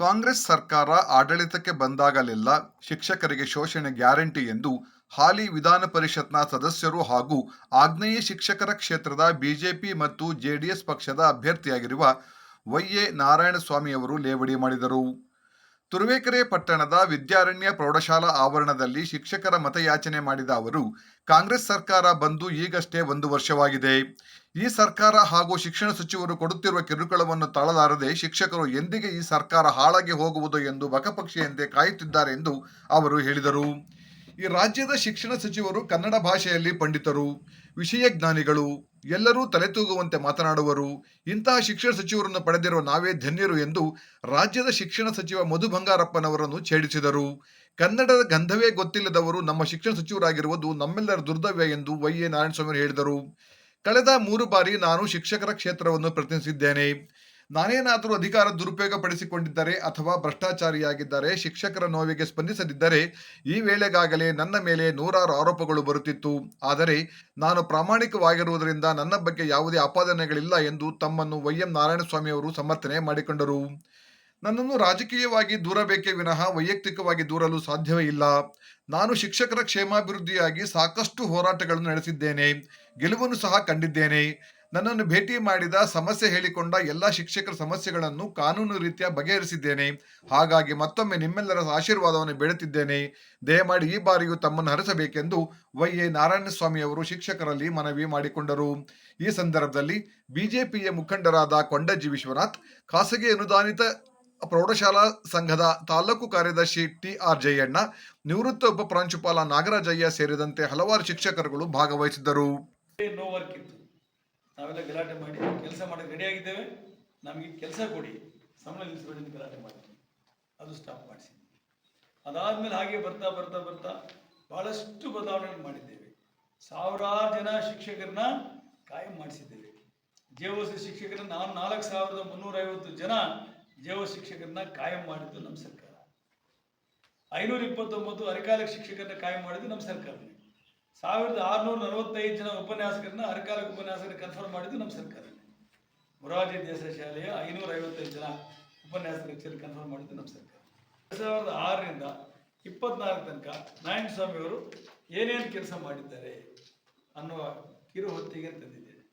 ಕಾಂಗ್ರೆಸ್ ಸರ್ಕಾರ ಆಡಳಿತಕ್ಕೆ ಬಂದಾಗಲೆಲ್ಲ ಶಿಕ್ಷಕರಿಗೆ ಶೋಷಣೆ ಗ್ಯಾರಂಟಿ ಎಂದು ಹಾಲಿ ವಿಧಾನ ಪರಿಷತ್ನ ಸದಸ್ಯರು ಹಾಗೂ ಆಗ್ನೇಯ ಶಿಕ್ಷಕರ ಕ್ಷೇತ್ರದ ಬಿಜೆಪಿ ಮತ್ತು ಜೆಡಿಎಸ್ ಪಕ್ಷದ ಅಭ್ಯರ್ಥಿಯಾಗಿರುವ ವೈಎ ನಾರಾಯಣಸ್ವಾಮಿ ಅವರು ಲೇವಡಿ ಮಾಡಿದರು. ತುರುವೇಕೆರೆ ಪಟ್ಟಣದ ವಿದ್ಯಾರಣ್ಯ ಪ್ರೌಢಶಾಲಾ ಆವರಣದಲ್ಲಿ ಶಿಕ್ಷಕರ ಮತಯಾಚನೆ ಮಾಡಿದ ಅವರು, ಕಾಂಗ್ರೆಸ್ ಸರ್ಕಾರ ಬಂದು ಈಗಷ್ಟೇ ಒಂದು ವರ್ಷವಾಗಿದೆ. ಈ ಸರ್ಕಾರ ಹಾಗೂ ಶಿಕ್ಷಣ ಸಚಿವರು ಕೊಡುತ್ತಿರುವ ಕಿರುಕುಳವನ್ನು ತಳಲಾರದೆ ಶಿಕ್ಷಕರು ಎಂದಿಗೆ ಈ ಸರ್ಕಾರ ಹಾಳಾಗಿ ಹೋಗುವುದು ಎಂದು ಬಕಪಕ್ಷಿಯಂತೆ ಕಾಯುತ್ತಿದ್ದಾರೆ ಎಂದು ಅವರು ಹೇಳಿದರು. ಈ ರಾಜ್ಯದ ಶಿಕ್ಷಣ ಸಚಿವರು ಕನ್ನಡ ಭಾಷೆಯಲ್ಲಿ ಪಂಡಿತರು, ವಿಷಯ ಜ್ಞಾನಿಗಳು, ಎಲ್ಲರೂ ತಲೆತೂಗುವಂತೆ ಮಾತನಾಡುವರು. ಇಂತಹ ಶಿಕ್ಷಣ ಸಚಿವರನ್ನು ಪಡೆದಿರುವ ನಾವೇ ಧನ್ಯರು ಎಂದು ರಾಜ್ಯದ ಶಿಕ್ಷಣ ಸಚಿವ ಮಧು ಬಂಗಾರಪ್ಪನವರನ್ನು ಛೇಡಿಸಿದರು. ಕನ್ನಡದ ಗಂಧವೇ ಗೊತ್ತಿಲ್ಲದವರು ನಮ್ಮ ಶಿಕ್ಷಣ ಸಚಿವರಾಗಿರುವುದು ನಮ್ಮೆಲ್ಲರ ದುರ್ದವ್ಯ ಎಂದು ವೈ ಎ ನಾರಾಯಣಸ್ವಾಮಿ ಹೇಳಿದರು. ಕಳೆದ ಮೂರು ಬಾರಿ ನಾನು ಶಿಕ್ಷಕರ ಕ್ಷೇತ್ರವನ್ನು ಪ್ರತಿನಿಧಿಸಿದ್ದೇನೆ. ನಾನೇನಾದರೂ ಅಧಿಕಾರ ದುರುಪಯೋಗ ಪಡಿಸಿಕೊಂಡಿದ್ದರೆ ಅಥವಾ ಭ್ರಷ್ಟಾಚಾರಿಯಾಗಿದ್ದರೆ ಶಿಕ್ಷಕರ ನೋವಿಗೆ ಸ್ಪಂದಿಸದಿದ್ದರೆ ಈ ವೇಳೆಗಾಗಲೇ ನನ್ನ ಮೇಲೆ ನೂರಾರು ಆರೋಪಗಳು ಬರುತ್ತಿತ್ತು. ಆದರೆ ನಾನು ಪ್ರಾಮಾಣಿಕವಾಗಿರುವುದರಿಂದ ನನ್ನ ಬಗ್ಗೆ ಯಾವುದೇ ಆಪಾದನೆಗಳಿಲ್ಲ ಎಂದು ತಮ್ಮನ್ನು ವೈ ಎಂ ನಾರಾಯಣಸ್ವಾಮಿ ಅವರು ಸಮರ್ಥನೆ ಮಾಡಿಕೊಂಡರು. ನನ್ನನ್ನು ರಾಜಕೀಯವಾಗಿ ದೂರಬೇಕೇ ವಿನಃ ವೈಯಕ್ತಿಕವಾಗಿ ದೂರಲು ಸಾಧ್ಯವೇ ಇಲ್ಲ. ನಾನು ಶಿಕ್ಷಕರ ಕ್ಷೇಮಾಭಿವೃದ್ಧಿಯಾಗಿ ಸಾಕಷ್ಟು ಹೋರಾಟಗಳನ್ನು ನಡೆಸಿದ್ದೇನೆ. ಗೆಲುವನ್ನು ಸಹ ಕಂಡಿದ್ದೇನೆ. ನನ್ನನ್ನು ಭೇಟಿ ಮಾಡಿದ ಸಮಸ್ಯೆ ಹೇಳಿಕೊಂಡ ಎಲ್ಲ ಶಿಕ್ಷಕರ ಸಮಸ್ಯೆಗಳನ್ನು ಕಾನೂನು ರೀತಿಯ ಬಗೆಹರಿಸಿದ್ದೇನೆ. ಹಾಗಾಗಿ ಮತ್ತೊಮ್ಮೆ ನಿಮ್ಮೆಲ್ಲರ ಆಶೀರ್ವಾದವನ್ನು ಬೇಡುತ್ತಿದ್ದೇನೆ. ದಯಮಾಡಿ ಈ ಬಾರಿಯೂ ತಮ್ಮನ್ನು ಹರಿಸಬೇಕೆಂದು ವೈ ಎ ನಾರಾಯಣಸ್ವಾಮಿ ಅವರು ಶಿಕ್ಷಕರಲ್ಲಿ ಮನವಿ ಮಾಡಿಕೊಂಡರು. ಈ ಸಂದರ್ಭದಲ್ಲಿ ಬಿಜೆಪಿಯ ಮುಖಂಡರಾದ ಕೊಂಡಜ್ಜಿ ವಿಶ್ವನಾಥ್, ಖಾಸಗಿ ಅನುದಾನಿತ ಪ್ರೌಢಶಾಲಾ ಸಂಘದ ತಾಲೂಕು ಕಾರ್ಯದರ್ಶಿ ಟಿ ಆರ್ ಜಯಣ್ಣ ನಿವೃತ್ತ ಉಪ ಪ್ರಾಂಶುಪಾಲ ನಾಗರಾಜಯ್ಯ ಸೇರಿದಂತೆ ಹಲವಾರು ಶಿಕ್ಷಕರುಗಳು ಭಾಗವಹಿಸಿದ್ದರು. ನಾವೆಲ್ಲ ಗಲಾಟೆ ಮಾಡಿ ಕೆಲಸ ಮಾಡಕ್ಕೆ ರೆಡಿಯಾಗಿದ್ದೇವೆ ನಮಗೆ ಕೆಲಸ ಕೊಡಿ. ಸಂಬಳ ನಿಲ್ಲಿಸಬೇಡಿ ಅಂತ ಗಲಾಟೆ ಮಾಡಿದ್ವಿ ಅದು ಸ್ಟಾಪ್ ಮಾಡಿಸಿ. ಅದಾದಮೇಲೆ ಹಾಗೆ ಬರ್ತಾ ಬರ್ತಾ ಬರ್ತಾ ಭಾಳಷ್ಟು ಬದಲಾವಣೆ ಮಾಡಿದ್ದೇವೆ. ಸಾವಿರಾರು ಜನ ಶಿಕ್ಷಕರನ್ನ ಕಾಯಂ ಮಾಡಿಸಿದ್ದೇವೆ. ಜೆ ಶಿಕ್ಷಕರನ್ನ ನಾನು ನಾಲ್ಕು ಸಾವಿರದ ಮುನ್ನೂರೈವತ್ತು ಜನ ಜೆ ಶಿಕ್ಷಕರನ್ನ ಕಾಯಂ ಮಾಡಿದ್ದು ನಮ್ಮ ಸರ್ಕಾರ. ಐನೂರ ಇಪ್ಪತ್ತೊಂಬತ್ತು ಅರೆಕಾಲಿಕ ಶಿಕ್ಷಕರನ್ನ ಕಾಯಂ ಮಾಡಿದ್ದು ನಮ್ಮ ಸರ್ಕಾರನೇ. ಸಾವಿರದ ಆರುನೂರ ನಲವತ್ತೈದು ಜನ ಉಪನ್ಯಾಸಕರನ್ನ ಅರೆಕಾಲಿಕ ಉಪನ್ಯಾಸಕರ ಕನ್ಫರ್ಮ್ ಮಾಡಿದ್ದು ನಮ್ಮ ಸರ್ಕಾರ. ಮೊರಾರ್ಜಿ ದೇಸಾಯಿ ಶಾಲೆಯ ಐನೂರ ಐವತ್ತೈದು ಜನ ಉಪನ್ಯಾಸಕರ ಲೆಕ್ಚರ್ ಕನ್ಫರ್ಮ್ ಮಾಡಿದ್ದು ನಮ್ಮ ಸರ್ಕಾರ. ಎರಡು ಸಾವಿರದ ಆರರಿಂದ ಇಪ್ಪತ್ನಾಲ್ಕು ತನಕ ನಾರಾಯಣ ಸ್ವಾಮಿ ಅವರು ಏನೇನು ಕೆಲಸ ಮಾಡಿದ್ದಾರೆ ಅನ್ನುವ ಕಿರು ಹೊತ್ತಿಗೆ ತಂದಿದ್ದೇನೆ.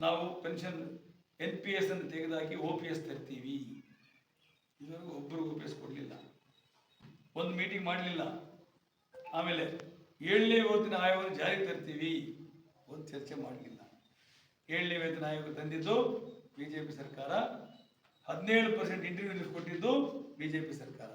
ನಾವು ಪೆನ್ಷನ್ ಎನ್ ಪಿ ಎಸ್ ಅನ್ನು ತೆಗೆದಾಕಿ ಒ ಪಿ ಎಸ್ ತರ್ತೀವಿ. ಇದುವರೆಗೂ ಒಬ್ಬರಿಗೂ ಒ ಪಿ ಎಸ್ ಕೊಡಲಿಲ್ಲ. ಒಂದು ಮೀಟಿಂಗ್ ಮಾಡಲಿಲ್ಲ. ಆಮೇಲೆ ಏಳನೇ ವೇತನ ಆಯೋಗವನ್ನು ಜಾರಿಗೆ ತರ್ತೀವಿ ಒಂದು ಚರ್ಚೆ ಮಾಡಲಿಲ್ಲ. ಏಳನೇ ವೇತನ ಆಯೋಗ ತಂದಿದ್ದು ಬಿ ಜೆ ಪಿ ಸರ್ಕಾರ. ಹದಿನೇಳು ಪರ್ಸೆಂಟ್ ಇಂಟರ್ವ್ಯೂ ಕೊಟ್ಟಿದ್ದು ಬಿ ಜೆ ಪಿ ಸರ್ಕಾರ.